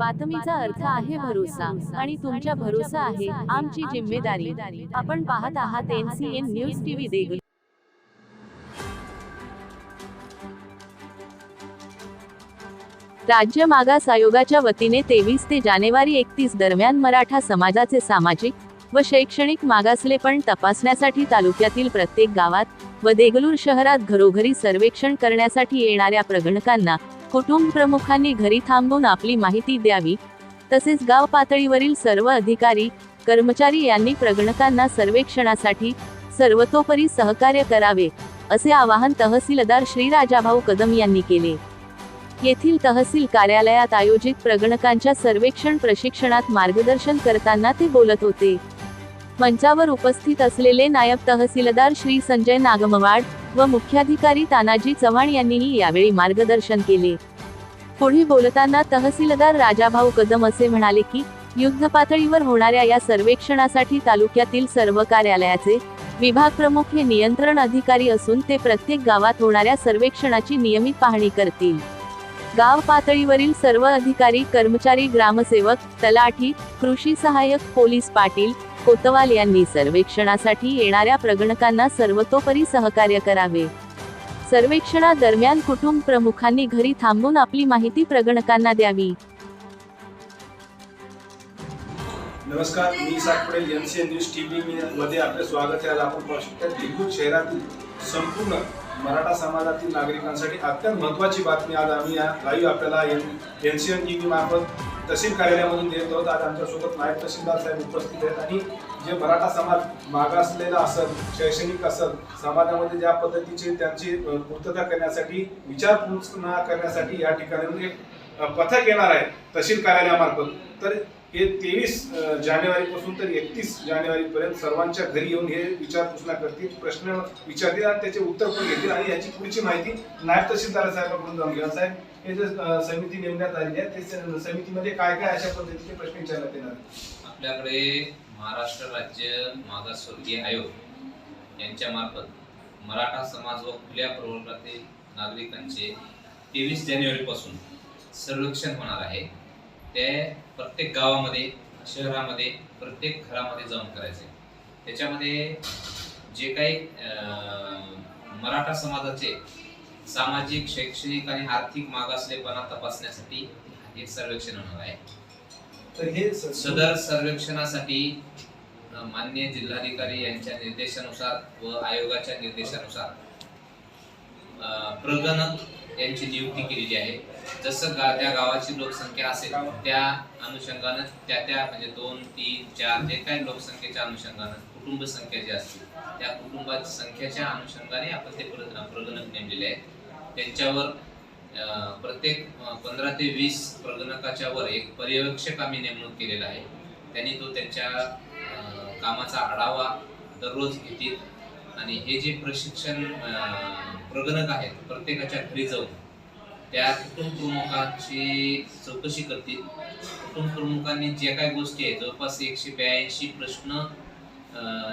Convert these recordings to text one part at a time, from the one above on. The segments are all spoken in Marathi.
बातमीचा अर्थ आहे भरोसा आणि तुमच्या भरोसा आहे आमची जिम्मेदारी. आपण पाहत आहात एनसीएन न्यूज टीव्ही देगलूर. राज्य मागास आयोगाच्या वतीने तेवीस ते जानेवारी एकतीस दरम्यान मराठा समाजाचे सामाजिक व शैक्षणिक मागासलेपण तपासण्यासाठी तालुक्यातील प्रत्येक गावात व देगलूर शहरात घरोघरी सर्वेक्षण करण्यासाठी येणाऱ्या प्रगणकांना कुटुंब प्रमुखांनी घरी थांबून आपली माहिती द्यावी. तसेच गाव पातळीवरील सर्व अधिकारी कर्मचारी यांनी प्रगणकांना सर्वेक्षणासाठी सर्वतोपरी सहकार्य करावे असे आवाहन तहसीलदार श्री राजाभाऊ कदम यांनी केले. येथील तहसील कार्यालयात आयोजित प्रगणकांच्या सर्वेक्षण प्रशिक्षणात मार्गदर्शन करताना ते बोलत होते. मंचावर उपस्थित असलेले नायब तहसीलदार श्री संजय नागमवाड व मुख्याधिकारी तानाजी चव्हाण यांनीही यावेळी मार्गदर्शन केले. पुढे बोलताना तहसीलदार राजाभाऊ कदम असे म्हणाले की युद्ध पातळीवर होणाऱ्या या सर्वेक्षणासाठी तालुक्यातील सर्व कार्यालयाचे विभाग प्रमुख हे नियंत्रण अधिकारी असून ते प्रत्येक गावात होणाऱ्या सर्वेक्षणाची नियमित पाहणी करतील. गाव पातळीवरील सर्व अधिकारी कर्मचारी ग्रामसेवक तलाठी कृषी सहाय्यक पोलीस पाटील कोतवाल यांनी सर्वेक्षणासाठी येणाऱ्या प्रगणकांना सर्वतोपरी सहकार्य करावे. सर्वेक्षणादरम्यान कुटुंब प्रमुखांनी घरी थांबून आपली माहिती प्रगणकांना द्यावी. नमस्कार मी Isak Patel N C N news T V मध्ये आपले स्वागत आहे. आज आपण पाहू शकता शहरातील संपूर्ण मराठा समाजातील नागरिकांसाठी अत्यंत महत्त्वाची बातमी आज आम्ही या लाईव्ह आपल्याला N N C N T मार्फत तहसील कार्यालयामधून देत आहोत. आज आमच्यासोबत नायब तहसीलदार साहेब उपस्थित आहेत आणि जे मराठा समाज मागासलेला असेल शैक्षणिक असेल समाजामध्ये ज्या पद्धतीचे त्यांची पूर्तता करण्यासाठी विचारपूस करण्यासाठी या ठिकाणी म्हणजे, एक पथक येणार आहे तहसील कार्यालयामार्फत. तर हे तेवीस जानेवारी पासून तर एकतीस जानेवारी पर्यंत सर्वांच्या घरी येऊन हे विचारपूसना करतील प्रश्न विचारतील आणि त्याचे उत्तर पण घेतील आणि याची पुढची माहिती नायब तहसीलदार साहेबांकडून जाऊन घ्या साहेब हे जे समिती नेमण्यात आलेली आहे ते समितीमध्ये काय काय अशा पद्धतीचे प्रश्न विचारण्यात येणार आपल्याकडे महाराष्ट्र राज्य मागासवर्गीय आयोग यांच्या मार्फत मराठा समाज व खुल्या प्रवर्गातील नागरिकांचे तेवीस जानेवारीपासून सर्वेक्षण होणार आहे. ते प्रत्येक गावामध्ये शहरामध्ये प्रत्येक घरामध्ये जाऊन करायचे. त्याच्यामध्ये जे काही अं, मराठा समाजाचे सामाजिक शैक्षणिक आणि आर्थिक मागासलेपणा तपासण्यासाठी एक सर्वेक्षण होणार आहे. तर हे सदर सर्वेक्षणासाठी मान्य जिल्हाधिकारी यांच्या निर्देशानुसार व आयोगाच्या निर्देशानुसार प्रगणक यांची नियुक्ती केलेली आहे. जसं गा त्या गावाची लोकसंख्या असेल त्या अनुषंगानं त्या त्या म्हणजे दोन तीन चार जे काही लोकसंख्येच्या अनुषंगानं कुटुंब संख्या जी असतील त्या कुटुंबाची संख्येच्या अनुषंगाने आपण ते प्रगणक नेमलेले आहेत. त्यांच्यावर प्रत्येक पंधरा ते वीस प्रगणकाच्या वर एक पर्यवेक्षक आम्ही नेमणूक केलेला आहे. त्यांनी तो त्यांच्या कामाचा आढावा दररोज घेतील. आणि हे जे प्रशिक्षण प्रगणक आहेत प्रत्येकाच्या घरी जाऊन त्या कुटुंब प्रमुखाची चौकशी करतील कुटुंब प्रमुखांनी जे काही गोष्टी आहेत जवळपास एकशे ब्याऐंशी प्रश्न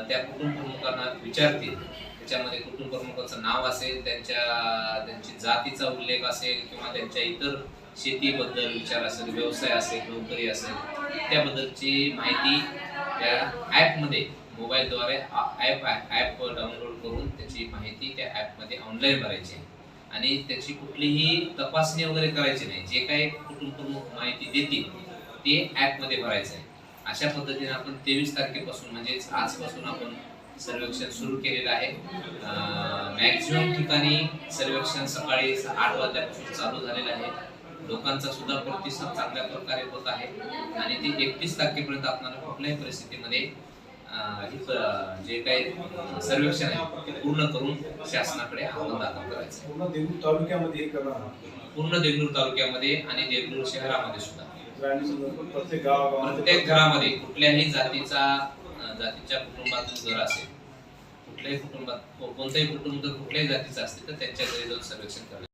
त्या कुटुंब प्रमुखांना विचारतील त्याच्यामध्ये कुटुंब प्रमुखाचं नाव असेल त्यांच्या त्यांची जातीचा उल्लेख असेल किंवा त्यांच्या इतर शेतीबद्दल विचार असेल व्यवसाय असेल नोकरी असेल त्याबद्दलची माहिती त्या ॲपमध्ये मोबाईलद्वारे ॲप ॲप डाउनलोड करून त्याची माहिती त्या ॲपमध्ये ऑनलाईन भरायची आहे. आणि त्याची कुठलीही तपासणी वगैरे करायची नाही. जे काही कुटुंब प्रमुख माहिती देतील ते ॲपमध्ये भरायचं आहे. अशा पद्धतीने आपण तेवीस तारखेपासून म्हणजेच आजपासून आपण सर्वेक्षण सुरू केलेलं आहे. मॅक्झिमम ठिकाणी सर्वेक्षण सकाळी आठ वाजल्यापासून चालू झालेलं आहे. लोकांचा सुद्धा प्रतिसाद चांगल्या प्रकारे होत आहे. आणि ते एकतीस तारखेपर्यंत आपल्याला कुठल्याही परिस्थितीमध्ये जे काही सर्वेक्षण आहे ते पूर्ण करून शासनाकडे अहवाल दाखल करायचं. पूर्ण देगलूर तालुक्यामध्ये हे करणार. पूर्ण देगलूर तालुक्यामध्ये आणि देगलूर शहरामध्ये सुद्धा प्रत्येक घरामध्ये कुठल्याही जातीचा जातीच्या कुटुंबातून घर असेल कुठल्याही कुटुंबात कोणतंही कुटुंब जर कुठल्याही जातीचं असतील तर त्यांच्या घरी जाऊन सर्वेक्षण करायचं